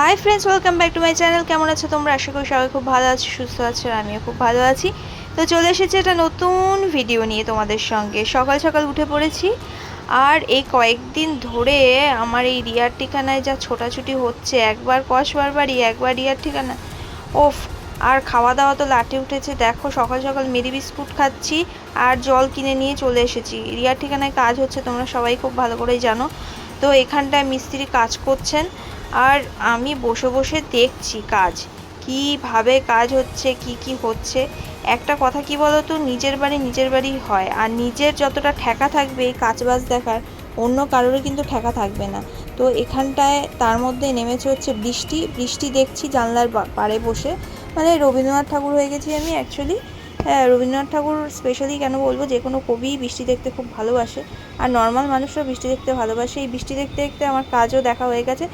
Hi friends welcome back to my channel কেমন আছো তোমরা? আশা করি সবাই খুব ভালো আছো, সুস্থ আছো আর আমিও খুব ভালো আছি। তো চলে এসেছি একটা নতুন ভিডিও নিয়ে তোমাদের সঙ্গে। সকাল সকাল উঠে পড়েছি, আর এই কয়েকদিন ধরে আমার এই রিয়ার ঠিকানায় যা ছোটাছুটি হচ্ছে, একবার কসবার বাড়ি একবার রিয়ার ঠিকানা। ওফ, আর খাওয়া দাওয়া তো লাটে উঠেছে। দেখো, সকাল সকাল মেরি বিস্কুট খাচ্ছি, আর জল কিনে নিয়ে চলে এসেছি। রিয়ার ঠিকানায় কাজ হচ্ছে, তোমরা সবাই খুব ভালো করেই জানো। তো এখানটায় মিস্ত্রি কাজ করছেন। আর আমি বসে বসে দেখছি কাজ। কীভাবে কাজ হচ্ছে, কি কি হচ্ছে? একটা কথা কি বলো তো নিজের বাড়ি নিজের বাড়ি হয়। আর নিজের যতটা ঠেকা থাকবে কাজবাজ দেখার, অন্য কারোরই কিন্তু ঠেকা থাকবে না। তো এখানটায় তার মধ্যে নেমেছে হচ্ছে বৃষ্টি। বৃষ্টি দেখছি জানলার পাড়ে বসে। মানে রবীন্দ্রনাথ ঠাকুর হয়ে গেছি আমি অ্যাকচুয়ালি হ্যাঁ রবীন্দ্রনাথ ঠাকুর স্পেশালি কেন বলব? যে কোনো কবি বৃষ্টি দেখতে খুব ভালোবাসে। আর নর্মাল মানুষরাও বৃষ্টি দেখতে ভালোবাসে। এই বৃষ্টি দেখতে দেখতে আমার কাজও দেখা হয়ে গেছে।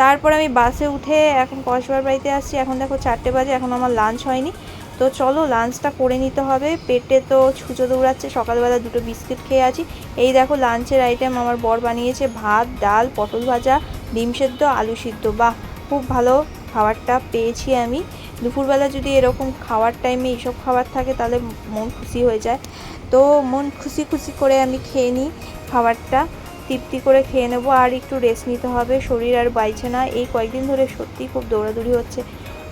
তারপর আমি বাসে উঠে এখন কসবার বাড়িতে আসছি। এখন দেখো চারটে বাজে, এখন আমার লাঞ্চ হয়নি। তো চলো লাঞ্চটা করে নিতে হবে। পেটে তো ছুঁচো দৌড়াচ্ছে, সকালবেলা দুটো বিস্কিট খেয়ে আছি। এই দেখো লাঞ্চের আইটেম আমার বর বানিয়েছে, ভাত, ডাল, পটল ভাজা, ডিম সেদ্ধ, আলু সিদ্ধ। বাহ, খুব ভালো খাবারটা পেয়েছি আমি। দুপুরবেলা যদি এরকম খাওয়ার টাইমে এইসব খাবার থাকে, তাহলে মন খুশি হয়ে যায়। তো মন খুশি খুশি করে আমি খেয়ে নিই খাবারটা। তৃপ্তি করে খেয়ে নেব, আর একটু রেস্ট নিতে হবে। শরীর আর বাইছে না। এই কয়েকদিন ধরে সত্যিই খুব দৌড়াদৌড়ি হচ্ছে।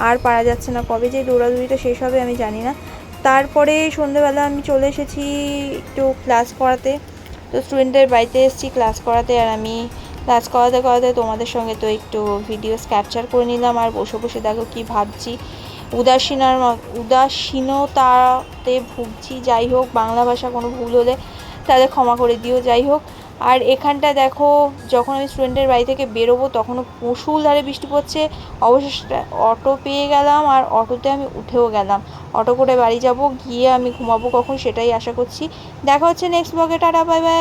আর পারা যাচ্ছে না। কবে যে দৌড়াদৌড়িটা শেষ হবে আমি জানি না। তারপরে সন্ধেবেলা আমি চলে এসেছি একটু ক্লাস করাতে। তো স্টুডেন্টদের বাড়িতে এসেছি ক্লাস করাতে, আর আমি ক্লাস করাতে করাতে তোমাদের সঙ্গে তো একটু ভিডিওস ক্যাপচার করে নিলাম। আর বসে বসে দেখো কি ভাবছি। উদাসীনার উদাসীনতাতে ভুগছি। যাই হোক, বাংলা ভাষা কোনো ভুল হলে তাদের ক্ষমা করে দিও। যাই হোক আর এখানটা দেখো, যখন আমি স্টুডেন্টের বাড়ি থেকে বেরোবো, তখনও মুসুল ধারে বৃষ্টি পড়ছে। অবশেষে অটো পেয়ে গেলাম আর অটোতে আমি উঠেও গেলাম। অটো করে বাড়ি যাব, গিয়ে আমি ঘুমাবো কখন সেটাই আশা করছি। দেখা হচ্ছে নেক্সট ব্লগে টাটা বাই বাই